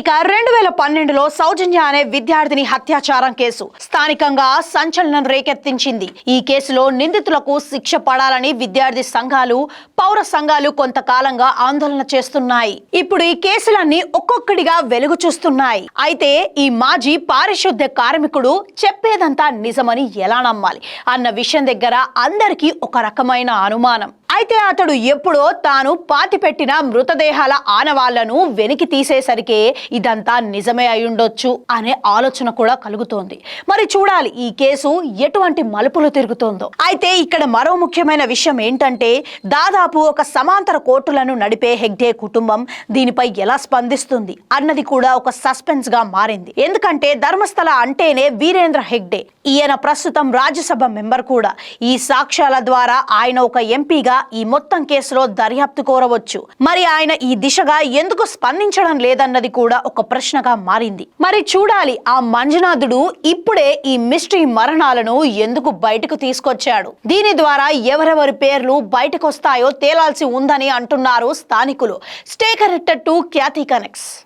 ఇక రెండు వేల పన్నెండులో సౌజన్య అనే విద్యార్థిని హత్యాచారం కేసు. స్థానికంగా సంచలనం రేకెత్తించింది. ఈ కేసులో నిందితులకు శిక్ష పడాలని విద్యార్థి సంఘాలు పౌర సంఘాలు కొంతకాలంగా ఆందోళన చేస్తున్నాయి. ఇప్పుడు ఈ కేసులన్నీ ఒక్కొక్కడిగా వెలుగు చూస్తున్నాయి. అయితే ఈ మాజీ పారిశుద్ధ్య కార్మికుడు చెప్పేదంతా నిజమని ఎలా నమ్మాలి? అన్న విషయం దగ్గర అందరికీ ఒక రకమైన అనుమానం. అయితే అతడు ఎప్పుడో తాను పాతిపెట్టిన మృతదేహాల ఆనవాళ్ళను వెనికి తీసేసరికే ఇదంతా నిజమే అయ్యుండొచ్చు అనే ఆలోచన కూడా కలుగుతోంది. మరి చూడాలి ఈ కేసు ఎటువంటి మలుపులు తిరుగుతోందో. అయితే ఇక్కడ మరో ముఖ్యమైన విషయం ఏంటంటే దాదాపు ఒక సమాంతర కోర్టులను నడిపే హెగ్డే కుటుంబం దీనిపై ఎలా స్పందిస్తుంది అన్నది కూడా ఒక సస్పెన్స్గా మారింది. ఎందుకంటే ధర్మస్థల అంటేనే వీరేంద్ర హెగ్డే. ఈయన ప్రస్తుతం రాజ్యసభ మెంబర్ కూడా. ఈ సాక్ష్యాల ద్వారా ఆయన ఒక ఎంపీగా ఈ మొత్తం కేసులో దర్యాప్తు కోరవచ్చు. మరి ఆయన ఈ దిశగా ఎందుకు స్పందించడం లేదన్నది కూడా ఒక ప్రశ్నగా మారింది. మరి చూడాలి ఆ మంజునాథుడు ఇప్పుడే ఈ మిస్టరీ మరణాలను ఎందుకు బయటకు తీసుకొచ్చాడు? దీని ద్వారా ఎవరెవరి పేర్లు బయటకు వస్తాయో తేలాల్సి ఉందని అంటున్నారు స్థానికులు. స్టేకరెట్ట టు ఖ్యాతి కనెక్ట్స్